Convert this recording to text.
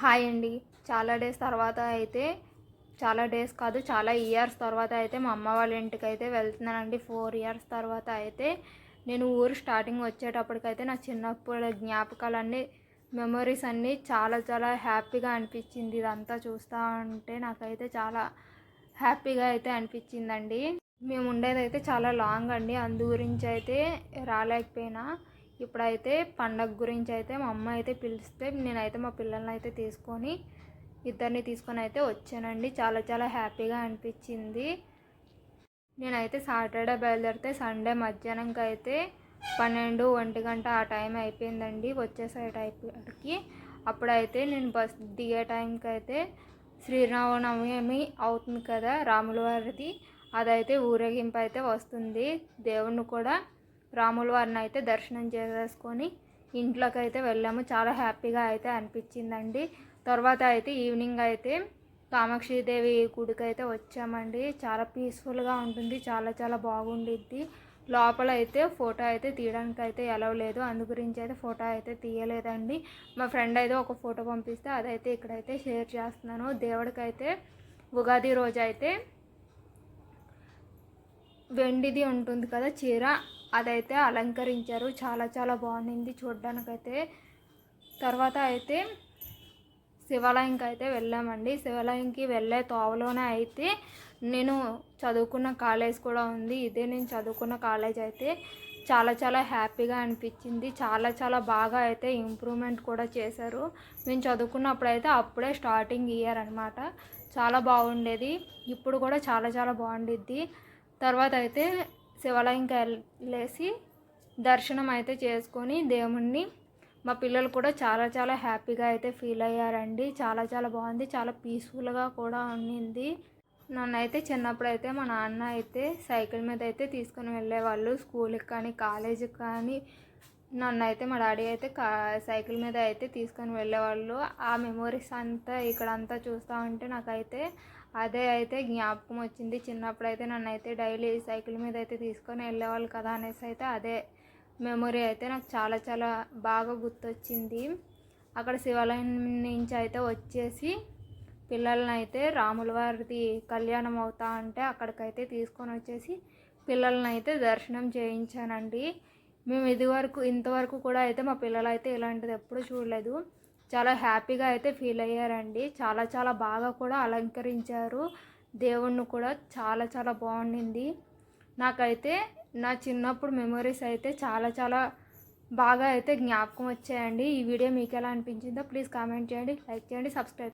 Hi అండి. చాలా days తర్వాత అయితే చాలా డేస్ కాదు చాలా ఇయర్స్ తర్వాత అయితే మా అమ్మ వాళ్ళ ఇంటికి అయితే వెళ్తున్నానండి. ఫోర్ ఇయర్స్ తర్వాత అయితే నేను ఊరు స్టార్టింగ్ వచ్చేటప్పటికైతే నా చిన్నప్పుడు జ్ఞాపకాలన్నీ మెమొరీస్ అన్నీ చాలా చాలా హ్యాపీగా అనిపించింది. ఇదంతా చూస్తూ ఉంటే నాకైతే చాలా హ్యాపీగా అయితే అనిపించిందండి. మేము ఉండేది అయితే చాలా లాంగ్ అండి. అందు గురించి అయితే రాలేకపోయినా. ఇప్పుడైతే పండగ గురించి అయితే మా అమ్మ అయితే పిలిస్తే నేనైతే మా పిల్లల్ని అయితే తీసుకొని ఇద్దరిని తీసుకొని అయితే వచ్చానండి. చాలా చాలా హ్యాపీగా అనిపించింది. నేనైతే సాటర్డే బయలుదేరితే సండే మధ్యాహ్నంకి అయితే పన్నెండు ఒంటి గంట ఆ టైం అయిపోయిందండి వచ్చేసే టైంకి. అప్పుడైతే నేను బస్ దిగే టైంకి అయితే శ్రీరామనవమి అవుతుంది కదా రాముల వారిది అదైతే ఊరేగింపు అయితే వస్తుంది. దేవుణ్ణి కూడా రాముల వారిని అయితే దర్శనం చేసేసుకొని ఇంట్లోకి అయితే వెళ్ళాము. చాలా హ్యాపీగా అయితే అనిపించిందండి. తర్వాత అయితే ఈవినింగ్ అయితే కామాక్షిదేవి గుడికి అయితే వచ్చామండి. చాలా పీస్ఫుల్గా ఉంటుంది. చాలా చాలా బాగుండిద్ది. లోపల అయితే ఫోటో అయితే తీయడానికి అయితే ఎలవ్ లేదు. అందు గురించి అయితే ఫోటో అయితే తీయలేదండి. మా ఫ్రెండ్ అయితే ఒక ఫోటో పంపిస్తే అదైతే ఇక్కడైతే షేర్ చేస్తున్నాను. దేవుడికైతే ఉగాది రోజు అయితే వెండిది ఉంటుంది కదా చీర. అదైతే అలంకరించారు. చాలా చాలా బాగుంది చూడ్డానికైతే. తర్వాత అయితే శివాలయంకి అయితే వెళ్ళామండి. శివాలయంకి వెళ్ళే తోవలోనే అయితే నేను చదువుకున్న కాలేజ్ కూడా ఉంది. ఇదే నేను చదువుకున్న కాలేజ్ అయితే చాలా చాలా హ్యాపీగా అనిపించింది. చాలా చాలా బాగా అయితే ఇంప్రూవ్మెంట్ కూడా చేశారు. మేము చదువుకున్నప్పుడు అయితే అప్పుడే స్టార్టింగ్ ఇయర్ అనమాట చాలా బాగుండేది. ఇప్పుడు కూడా చాలా చాలా బాగుండిద్ది. తర్వాత అయితే శివాలయంకి వెళ్ళేసి దర్శనం అయితే చేసుకొని దేవుణ్ణి. మా పిల్లలు కూడా చాలా చాలా హ్యాపీగా అయితే ఫీల్ అయ్యారండి. చాలా చాలా బాగుంది. చాలా పీస్ఫుల్గా కూడా ఉండింది నన్ను అయితే చిన్నప్పుడు అయితే మా నాన్న అయితే సైకిల్ మీద అయితే తీసుకొని వెళ్ళేవాళ్ళు. స్కూల్కి కానీ కాలేజీకి కానీ నన్ను అయితే మా డాడీ అయితే కా సైకిల్ మీద అయితే తీసుకొని వెళ్ళేవాళ్ళు. ఆ మెమోరీస్ అంతా ఇక్కడ అంతా చూస్తూ ఉంటే నాకైతే అదే అయితే జ్ఞాపకం వచ్చింది. చిన్నప్పుడు అయితే నన్ను అయితే డైలీ సైకిల్ మీద అయితే తీసుకొని వెళ్ళేవాళ్ళు కదా అనేసి అయితే అదే మెమొరీ అయితే నాకు చాలా చాలా బాగా గుర్తొచ్చింది. అక్కడ శివాలయం నుంచి అయితే వచ్చేసి పిల్లల్ని అయితే రాముల వారిది కళ్యాణం అవుతా అంటే అక్కడికైతే తీసుకొని వచ్చేసి పిల్లల్ని అయితే దర్శనం చేయించానండి. మేము ఇది వరకు ఇంతవరకు కూడా అయితే మా పిల్లలు అయితే ఇలాంటిది ఎప్పుడూ చూడలేదు. చాలా హ్యాపీగా అయితే ఫీల్ అయ్యారండి. చాలా చాలా బాగా కూడా అలంకరించారు. దేవుణ్ణి కూడా చాలా చాలా బాగుండింది. నాకైతే నా చిన్నప్పుడు మెమరీస్ అయితే చాలా చాలా బాగా అయితే జ్ఞాపకం వచ్చాయండి. ఈ వీడియో మీకు ఎలా అనిపించిందో ప్లీజ్ కామెంట్ చేయండి లైక్ చేయండి సబ్స్క్రైబ్